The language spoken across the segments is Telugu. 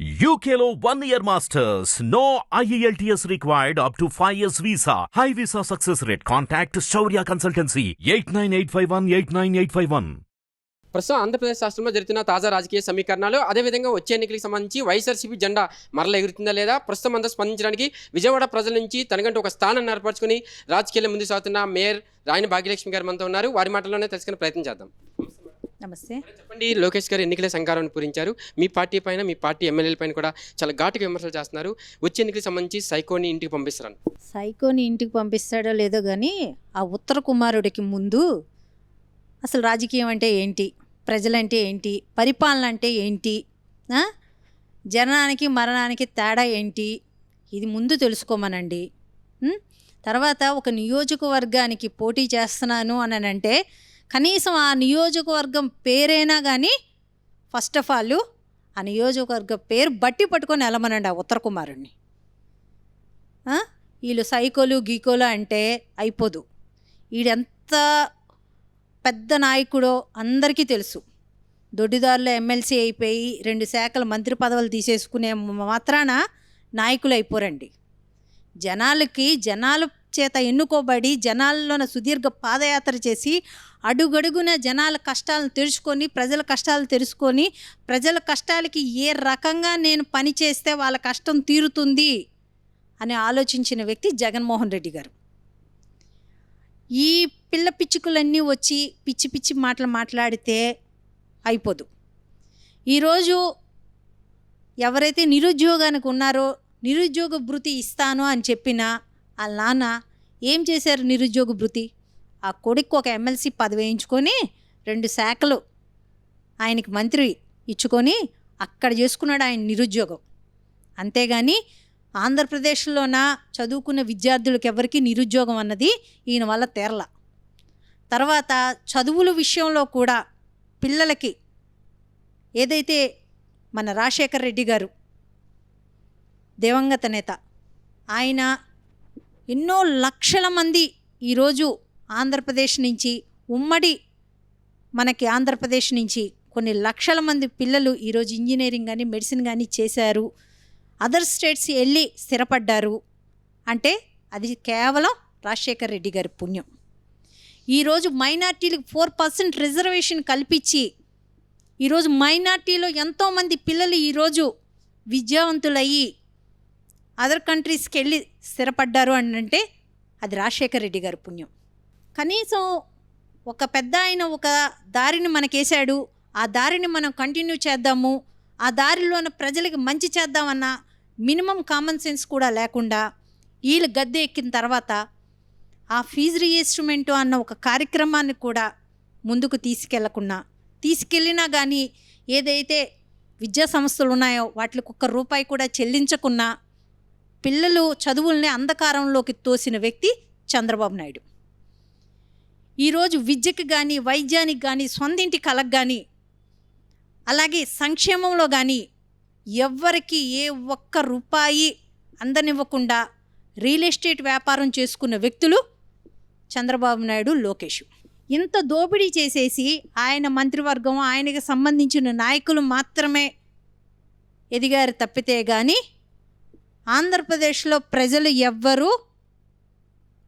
యూకేలో one year masters no IELTS required up to five years visa high visa success rate contact Shaurya consultancy eight nine eight five one eight nine eight five one ప్రస్తుతం ఆంధ్రప్రదేశ్ రాష్ట్రంలో జరుగుతున్న తాజా రాజకీయ సమీకరణాలు అదేవిధంగా వచ్చే ఎన్నికలకు సంబంధించి వైఎస్ఆర్సీపీ జెండా మరల ఎగురుతుందా లేదా ప్రస్తుతం అంతా స్పందించడానికి విజయవాడ ప్రజల నుంచి తనకంటూ ఒక స్థానాన్ని ఏర్పరచుకుని రాజకీయాల ముందు సాగుతున్న మేయర్ రాయన భాగ్యలక్ష్మి గారు మనతో ఉన్నారు. వారి మాటల్లోనే తెలుసుకునే ప్రయత్నం చేద్దాం. నమస్తే. చెప్పండి లోకేష్ గారు ఎన్నికల సంకారాన్ని పూరించారు. మీ పార్టీ పైన మీ పార్టీ ఎమ్మెల్యేల పైన కూడా చాలా ఘాటుగా విమర్శలు చేస్తున్నారు. వచ్చే ఎన్నికలకు సంబంధించి సైకోని ఇంటికి పంపిస్తారు సైకోని ఇంటికి పంపిస్తాడో లేదో కానీ ఆ ఉత్తర కుమారుడికి ముందు అసలు రాజకీయం అంటే ఏంటి? ప్రజలంటే ఏంటి? పరిపాలన అంటే ఏంటి? ఆ? జననానికి మరణానికి తేడా ఏంటి? ఇది ముందు తెలుసుకోమనండి? తర్వాత ఒక నియోజకవర్గానికి పోటీ చేస్తున్నాను అని అంటే కనీసం ఆ నియోజకవర్గం పేరైనా కానీ ఫస్ట్ ఆఫ్ ఆల్ ఆ నియోజకవర్గ పేరు బట్టి పట్టుకొని వెళ్ళమనండి ఆ ఉత్తర కుమారుణ్ణి. వీళ్ళు సైకోలు గీకోలు అంటే అయిపోదు. వీడెంత పెద్ద నాయకుడో అందరికీ తెలుసు. దొడ్డిదారులు ఎమ్మెల్సీ అయిపోయి రెండు శాఖల మంత్రి పదవులు తీసేసుకునే మాత్రాన నాయకులు అయిపోరండి. జనాలకి జనాల చేత ఎన్నుకోబడి జనాల్లోన సుదీర్ఘ పాదయాత్ర చేసి అడుగడుగున జనాల కష్టాలను తెలుసుకొని ప్రజల కష్టాలు తెలుసుకొని ప్రజల కష్టాలకి ఏ రకంగా నేను పని చేస్తే వాళ్ళ కష్టం తీరుతుంది అని ఆలోచించిన వ్యక్తి జగన్మోహన్ రెడ్డి గారు. ఈ పిల్ల పిచ్చుకులన్నీ వచ్చి పిచ్చి పిచ్చి మాటలు మాట్లాడితే అయిపోదు. ఈరోజు ఎవరైతే నిరుద్యోగానికి ఉన్నారో నిరుద్యోగ భృతి ఇస్తాను అని చెప్పిన వాళ్ళ నాన్న ఏం చేశారు నిరుద్యోగ భృతి? ఆ కొడుకు ఒక ఎమ్మెల్సీ పదవి వేయించుకొని రెండు శాఖలు ఆయనకి మంత్రి ఇచ్చుకొని అక్కడ చేసుకున్నాడు ఆయన నిరుద్యోగం. అంతేగాని ఆంధ్రప్రదేశ్లోన చదువుకున్న విద్యార్థులకు ఎవరికి నిరుద్యోగం అన్నది ఈయన వల్ల తేరల. తర్వాత చదువుల విషయంలో కూడా పిల్లలకి ఏదైతే మన రాజశేఖర్ రెడ్డి గారు దివంగత నేత ఆయన ఎన్నో లక్షల మంది ఈరోజు ఆంధ్రప్రదేశ్ నుంచి ఉమ్మడి మనకి ఆంధ్రప్రదేశ్ నుంచి కొన్ని లక్షల మంది పిల్లలు ఈరోజు ఇంజనీరింగ్ కానీ మెడిసిన్ కానీ చేశారు. అదర్ స్టేట్స్ వెళ్ళి స్థిరపడ్డారు. అంటే అది కేవలం రాజశేఖర్ రెడ్డి గారి పుణ్యం. ఈరోజు మైనార్టీలకు ఫోర్ పర్సెంట్ రిజర్వేషన్ కల్పించి ఈరోజు మైనార్టీలో ఎంతోమంది పిల్లలు ఈరోజు విద్యావంతులయ్యి అదర్ కంట్రీస్కి వెళ్ళి స్థిరపడ్డారు అని అంటే అది రాజశేఖర్ రెడ్డి గారి పుణ్యం. కనీసం ఒక పెద్ద ఆయన ఒక దారిని మనకేశాడు. ఆ దారిని మనం కంటిన్యూ చేద్దాము. ఆ దారిలోన ప్రజలకి మంచి చేద్దామన్న మినిమం కామన్ సెన్స్ కూడా లేకుండా వీళ్ళు గద్దె ఎక్కిన తర్వాత ఆ ఫీజు రిజిస్ట్రుమెంటు అన్న ఒక కార్యక్రమాన్ని కూడా ముందుకు తీసుకెళ్ళకుండా తీసుకెళ్ళినా కానీ ఏదైతే విద్యా సంస్థలు ఉన్నాయో వాటికి ఒక్క రూపాయి కూడా చెల్లించకున్నా పిల్లలు చదువుల్ని అంధకారంలోకి తోసిన వ్యక్తి చంద్రబాబు నాయుడు. ఈరోజు విద్యకి కానీ వైద్యానికి కానీ సొంతింటి కళకు కానీ అలాగే సంక్షేమంలో కానీ ఎవ్వరికి ఏ ఒక్క రూపాయి అందనివ్వకుండా రియల్ ఎస్టేట్ వ్యాపారం చేసుకున్న వ్యక్తులు చంద్రబాబు నాయుడు లోకేష్. ఇంత దోపిడీ చేసేసి ఆయన మంత్రివర్గం ఆయనకి సంబంధించిన నాయకులు మాత్రమే ఎదిగారు తప్పితే కానీ ఆంధ్రప్రదేశ్లో ప్రజలు ఎవ్వరూ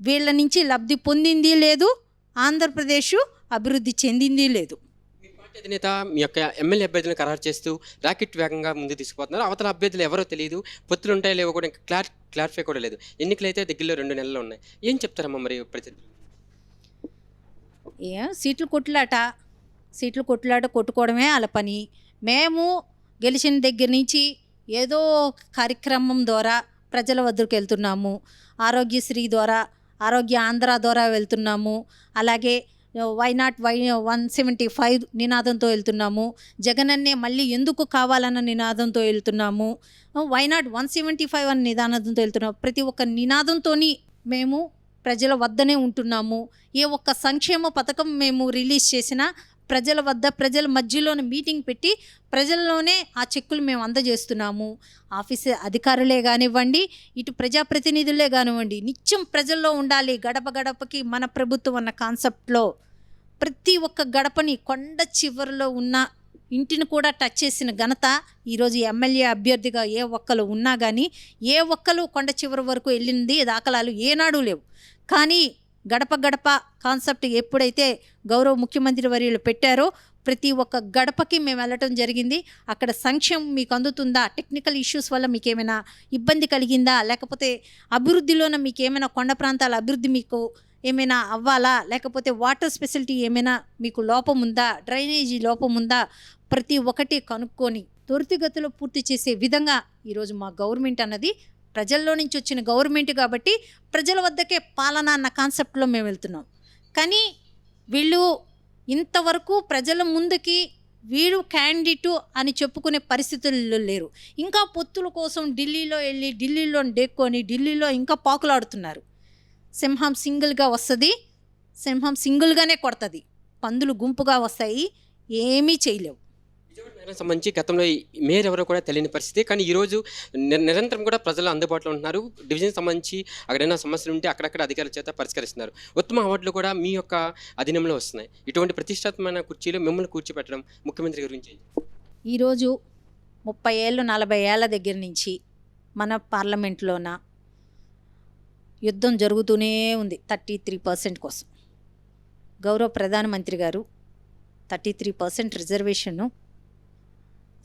వీళ్ళ నుంచి లబ్ధి పొందింది లేదు. ఆంధ్రప్రదేశ్ అభివృద్ధి చెందింది లేదు. మీ పార్టీ అధినేత మీ యొక్క ఎమ్మెల్యే అభ్యర్థులను ఖరారు చేస్తూ రాకెట్ వేగంగా ముందు తీసుకుపోతున్నారు. అవతల అభ్యర్థులు ఎవరో తెలియదు. పొత్తులు ఉంటాయో లేవో కూడా ఇంకా క్లార్ క్లారిఫై కూడా లేదు. ఎన్నికలైతే దగ్గరలో రెండు నెలలు ఉన్నాయి. ఏం చెప్తారమ్మా మరి ప్రతి ఏం సీట్లు కొట్లాట. సీట్లు కొట్లాట కొట్టుకోవడమే వాళ్ళ పని. మేము గెలిచిన దగ్గర నుంచి ఏదో కార్యక్రమం ద్వారా ప్రజల వద్దకు వెళ్తున్నాము. ఆరోగ్యశ్రీ ద్వారా ఆరోగ్య ఆంధ్ర ద్వారా వెళ్తున్నాము. అలాగే why not why one seventy five నినాదంతో వెళ్తున్నాము. జగనన్నే మళ్ళీ ఎందుకు కావాలన్న నినాదంతో వెళ్తున్నాము. Why not one seventy five అన్న నినాదంతో వెళ్తున్నాము. ప్రతి ఒక్క నినాదంతో మేము ప్రజల వద్దనే ఉంటున్నాము. ఏ ఒక్క సంక్షేమ పథకం మేము రిలీజ్ చేసినా ప్రజల వద్ద ప్రజల మధ్యలోనే మీటింగ్ పెట్టి ప్రజల్లోనే ఆ చెక్కులు మేము అందజేస్తున్నాము. ఆఫీస్ అధికారులే కానివ్వండి ఇటు ప్రజాప్రతినిధులే కానివ్వండి నిత్యం ప్రజల్లో ఉండాలి. గడప గడపకి మన ప్రభుత్వం అన్న కాన్సెప్ట్లో ప్రతి ఒక్క గడపని కొండ చివరిలో ఉన్న ఇంటిని కూడా టచ్ చేసిన ఘనత ఈరోజు ఎమ్మెల్యే అభ్యర్థిగా ఏ ఒక్కరు ఉన్నా కానీ ఏ ఒక్కరు కొండ చివరి వరకు వెళ్ళింది దాఖలాలు ఏనాడు లేవు. కానీ గడప గడప కాన్సెప్ట్ ఎప్పుడైతే గౌరవ ముఖ్యమంత్రి వర్యులు పెట్టారో ప్రతి ఒక్క గడపకి మేము వెళ్ళటం జరిగింది. అక్కడ సంక్షేమం మీకు అందుతుందా? టెక్నికల్ ఇష్యూస్ వల్ల మీకు ఏమైనా ఇబ్బంది కలిగిందా? లేకపోతే అభివృద్ధిలోన మీకు ఏమైనా కొండ ప్రాంతాల అభివృద్ధి మీకు ఏమైనా అవ్వాలా? లేకపోతే వాటర్ స్పెసిలిటీ ఏమైనా మీకు లోపం ఉందా? డ్రైనేజీ లోపం ఉందా? ప్రతి ఒక్కటి కనుక్కొని త్వరితగతిలో పూర్తి చేసే విధంగా ఈరోజు మా గవర్నమెంట్ అన్నది ప్రజల్లో నుంచి వచ్చిన గవర్నమెంట్ కాబట్టి ప్రజల వద్దకే పాలన అన్న కాన్సెప్ట్లో మేము వెళ్తున్నాం. కానీ వీళ్ళు ఇంతవరకు ప్రజల ముందుకి వీడు క్యాండిడేటు అని చెప్పుకునే పరిస్థితుల్లో లేరు. ఇంకా పొత్తుల కోసం ఢిల్లీలో వెళ్ళి ఢిల్లీలో డెక్కొని ఢిల్లీలో ఇంకా పాకులాడుతున్నారు. సింహం సింగిల్గా వస్తుంది సింహం సింగిల్గానే కొడుతుంది. పందులు గుంపుగా వస్తాయి ఏమీ చేయలేవు. విజయవాడ సంబంధించి గతంలో మేయర్ ఎవరో కూడా తెలియని పరిస్థితి. కానీ ఈరోజు నిరంతరం కూడా ప్రజలు అందుబాటులో ఉంటున్నారు. డివిజన్ సంబంధించి అక్కడైనా సమస్యలు ఉంటే అక్కడక్కడ అధికారుల చేత పరిష్కరిస్తున్నారు. ఉత్తమ అవార్డులు కూడా మీ యొక్క అధీనంలో వస్తున్నాయి. ఇటువంటి ప్రతిష్టాత్మకమైన కుర్చీలో మిమ్మల్ని కూర్చోపెట్టడం ముఖ్యమంత్రి గురించి ఈరోజు ముప్పై ఏళ్ళు నలభై ఏళ్ళ దగ్గర నుంచి మన పార్లమెంట్లోన యుద్ధం జరుగుతూనే ఉంది థర్టీ త్రీ పర్సెంట్ కోసం. గౌరవ ప్రధానమంత్రి గారు థర్టీ త్రీ పర్సెంట్ రిజర్వేషన్ను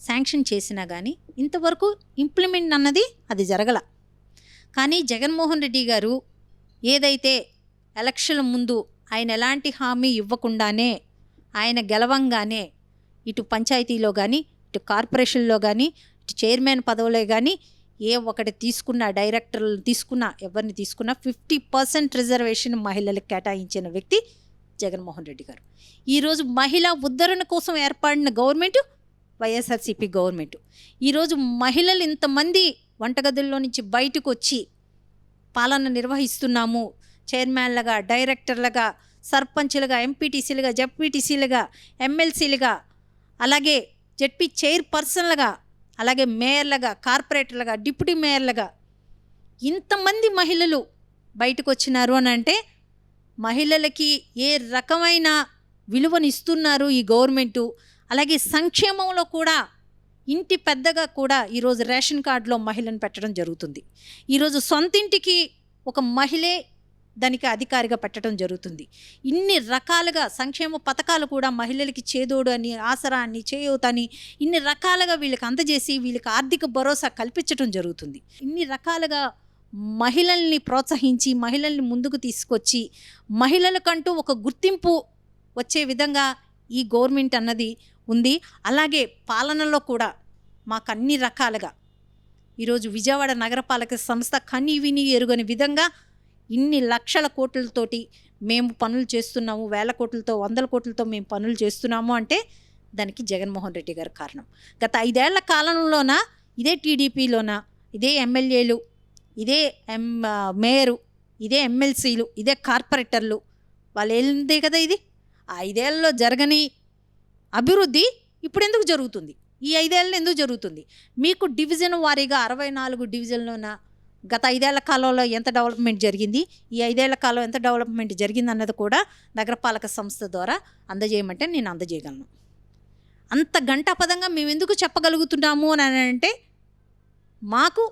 శాంక్షన్ చేసినా కానీ ఇంతవరకు ఇంప్లిమెంట్ అన్నది అది జరగల. కానీ జగన్మోహన్ రెడ్డి గారు ఏదైతే ఎలక్షన్ ముందు ఆయన ఎలాంటి హామీ ఇవ్వకుండానే ఆయన గెలవంగానే ఇటు పంచాయతీలో కానీ ఇటు కార్పొరేషన్లో కానీ ఇటు చైర్మన్ పదవులే కానీ ఏ ఒకటి తీసుకున్న డైరెక్టర్లు తీసుకున్నా ఎవరిని తీసుకున్నా ఫిఫ్టీ పర్సెంట్ రిజర్వేషన్ మహిళలకు కేటాయించిన వ్యక్తి జగన్మోహన్ రెడ్డి గారు. ఈరోజు మహిళా ఉద్ధరణ కోసం ఏర్పడిన గవర్నమెంట్ వైఎస్ఆర్సీపీ గవర్నమెంట్. ఈరోజు మహిళలు ఇంతమంది వంటగదుల్లో నుంచి బయటకు వచ్చి పాలన నిర్వహిస్తున్నాము. చైర్మన్లుగా డైరెక్టర్లుగా సర్పంచ్లుగా ఎంపీటీసీలుగా జడ్పీటీసీలుగా ఎమ్మెల్సీలుగా అలాగే జడ్పీ చైర్పర్సన్లుగా అలాగే మేయర్లుగా కార్పొరేటర్లుగా డిప్యూటీ మేయర్లుగా ఇంతమంది మహిళలు బయటకు వచ్చినారు అని అంటే మహిళలకి ఏ రకమైన విలువనిస్తున్నారు ఈ గవర్నమెంటు? అలాగే సంక్షేమంలో కూడా ఇంటి పెద్దగా కూడా ఈరోజు రేషన్ కార్డులో మహిళను పెట్టడం జరుగుతుంది. ఈరోజు సొంతింటికి ఒక మహిళే దానికి అధికారిగా పెట్టడం జరుగుతుంది. ఇన్ని రకాలుగా సంక్షేమ పథకాలు కూడా మహిళలకి చేదోడు అని ఆసరా అని చేయూత అని ఇన్ని రకాలుగా వీళ్ళకి అందజేసి వీళ్ళకి ఆర్థిక భరోసా కల్పించడం జరుగుతుంది. ఇన్ని రకాలుగా మహిళల్ని ప్రోత్సహించి మహిళల్ని ముందుకు తీసుకొచ్చి మహిళలకంటూ ఒక గుర్తింపు వచ్చే విధంగా ఈ గవర్నమెంట్ అన్నది ఉంది. అలాగే పాలనలో కూడా మాకు అన్ని రకాలుగా ఈరోజు విజయవాడ నగరపాలక సంస్థ కని విని ఎరుగని విధంగా ఇన్ని లక్షల కోట్లతోటి మేము పనులు చేస్తున్నాము. వేల కోట్లతో వందల కోట్లతో మేము పనులు చేస్తున్నాము అంటే దానికి జగన్మోహన్ రెడ్డి గారు కారణం. గత ఐదేళ్ళ కాలంలోన ఇదే టీడీపీలోన ఇదే ఎమ్మెల్యేలు ఇదే ఎం మేయరు ఇదే ఎమ్మెల్సీలు ఇదే కార్పొరేటర్లు వాళ్ళు వెళ్ళిందే కదా ఇది? ఆ ఐదేళ్ళలో జరగని అభివృద్ధి ఇప్పుడు ఎందుకు జరుగుతుంది? ఈ ఐదేళ్ళు ఎందుకు జరుగుతుంది? మీకు డివిజన్ వారీగా అరవై నాలుగు డివిజన్లోన గత ఐదేళ్ళ కాలంలో ఎంత డెవలప్మెంట్ జరిగింది? ఈ ఐదేళ్ళ కాలం ఎంత డెవలప్మెంట్ జరిగింది అన్నది కూడా నగరపాలక సంస్థ ద్వారా అందజేయమంటే నేను అందజేయగలను. అంత గంటాపదంగా మేము ఎందుకు చెప్పగలుగుతున్నాము అని అంటే మాకు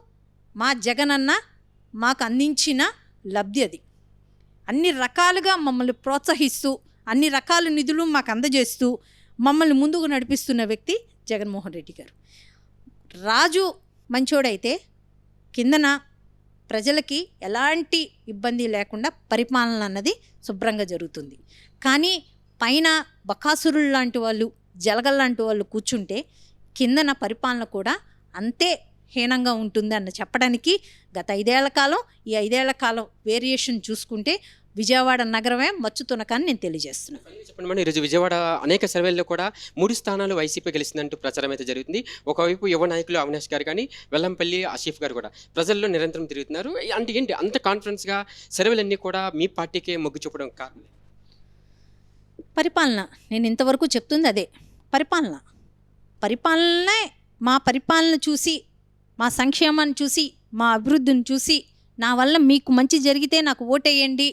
మా జగనన్న మాకు అందించిన లబ్ధి అది. అన్ని రకాలుగా మమ్మల్ని ప్రోత్సహిస్తూ అన్ని రకాల నిధులు మాకు అందజేస్తూ మమ్మల్ని ముందుకు నడిపిస్తున్న వ్యక్తి జగన్మోహన్ రెడ్డి గారు. రాజు మంచోడైతే కిందన ప్రజలకి ఎలాంటి ఇబ్బంది లేకుండా పరిపాలన అన్నది శుభ్రంగా జరుగుతుంది. కానీ పైన బకాసురులు లాంటి వాళ్ళు జలగల్ లాంటి వాళ్ళు కూర్చుంటే కిందన పరిపాలన కూడా అంతే హీనంగా ఉంటుంది అన్న చెప్పడానికి గత ఐదేళ్ళ కాలం ఈ ఐదేళ్ళ కాలం వేరియేషన్ చూసుకుంటే విజయవాడ నగరమే మచ్చుతునకని నేను తెలియజేస్తున్నాను చెప్పండి మేడం ఈరోజు విజయవాడ అనేక సర్వేల్లో కూడా మూడు స్థానాలు వైసీపీ గెలిచిందంటూ ప్రచారం అయితే జరుగుతుంది. ఒకవైపు యువ నాయకులు అవినాష్ గారు కానీ వెల్లంపల్లి ఆసిఫ్ గారు కూడా ప్రజల్లో నిరంతరం తిరుగుతున్నారు. అంటే ఏంటి అంత కాన్ఫిడెన్స్గా సర్వేలన్నీ కూడా మీ పార్టీకే మొగ్గు చూపడం కారణం? పరిపాలన నేను ఇంతవరకు చెప్తుంది అదే. పరిపాలన. పరిపాలనే మా పరిపాలన చూసి మా సంక్షేమాన్ని చూసి మా అభివృద్ధిని చూసి నా వల్ల మీకు మంచి జరిగితే నాకు ఓటేయండి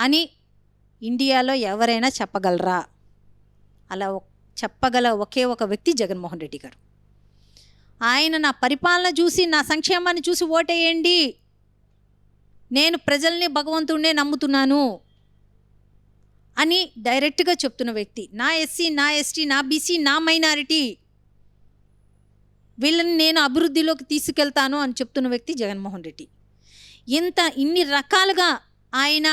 అని ఇండియాలో ఎవరైనా చెప్పగలరా? అలా చెప్పగల ఒకే ఒక వ్యక్తి జగన్మోహన్ రెడ్డి గారు. ఆయన నా పరిపాలన చూసి నా సంక్షేమాన్ని చూసి ఓటేయండి. నేను ప్రజల్ని భగవంతుడినే నమ్ముతున్నాను అని డైరెక్ట్గా చెప్తున్న వ్యక్తి నా ఎస్సీ నా ఎస్టీ నా బీసీ నా మైనారిటీ వీళ్ళని నేను అభివృద్ధిలోకి తీసుకెళ్తాను అని చెప్తున్న వ్యక్తి జగన్మోహన్ రెడ్డి. ఇంత ఇన్ని రకాలుగా ఆయన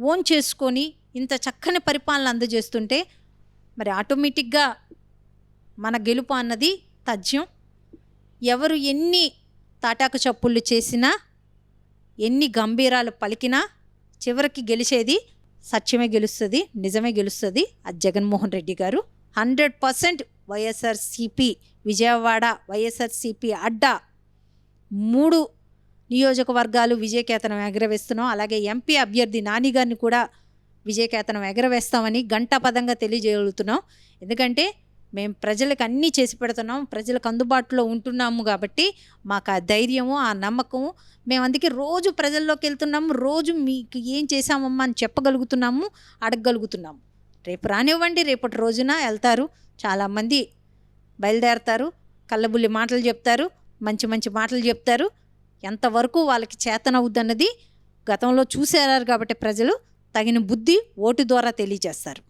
ఓన్ చేసుకొని ఇంత చక్కని పరిపాలన అందజేస్తుంటే మరి ఆటోమేటిక్గా మన గెలుపు అన్నది తథ్యం. ఎవరు ఎన్ని తాటాకు చప్పుళ్ళు చేసినా ఎన్ని గంభీరాలు పలికినా చివరికి గెలిచేది సత్యమే గెలుస్తుంది నిజమే గెలుస్తుంది. అది Jaganmohan Reddy garu. Hundred percent YSRCP Vijayawada YSRCP అడ్డా మూడు నియోజకవర్గాలు విజయకేతనం ఎగరవేస్తున్నాం. అలాగే ఎంపీ అభ్యర్థి నాని గారిని కూడా విజయకేతనం ఎగరవేస్తామని గంటాపదంగా తెలియజేయగలుగుతున్నాం ఎందుకంటే మేము ప్రజలకు అన్నీ చేసి పెడుతున్నాం. ప్రజలకు అందుబాటులో ఉంటున్నాము కాబట్టి మాకు ఆ ధైర్యము ఆ నమ్మకము. మేము అందుకే రోజు ప్రజల్లోకి వెళ్తున్నాము. రోజు మీకు ఏం చేశామమ్మా అని చెప్పగలుగుతున్నాము అడగగలుగుతున్నాము. రేపు రానివ్వండి రేపటి రోజున వెళ్తారు. చాలామంది బయలుదేరతారు కళ్ళబుల్లి మాటలు చెప్తారు మంచి మంచి మాటలు చెప్తారు. ఎంతవరకు వాళ్ళకి చేతనవుద్దన్నది గతంలో చూసారు కాబట్టి ప్రజలు తగిన బుద్ధి ఓటు ద్వారా తెలియజేస్తారు.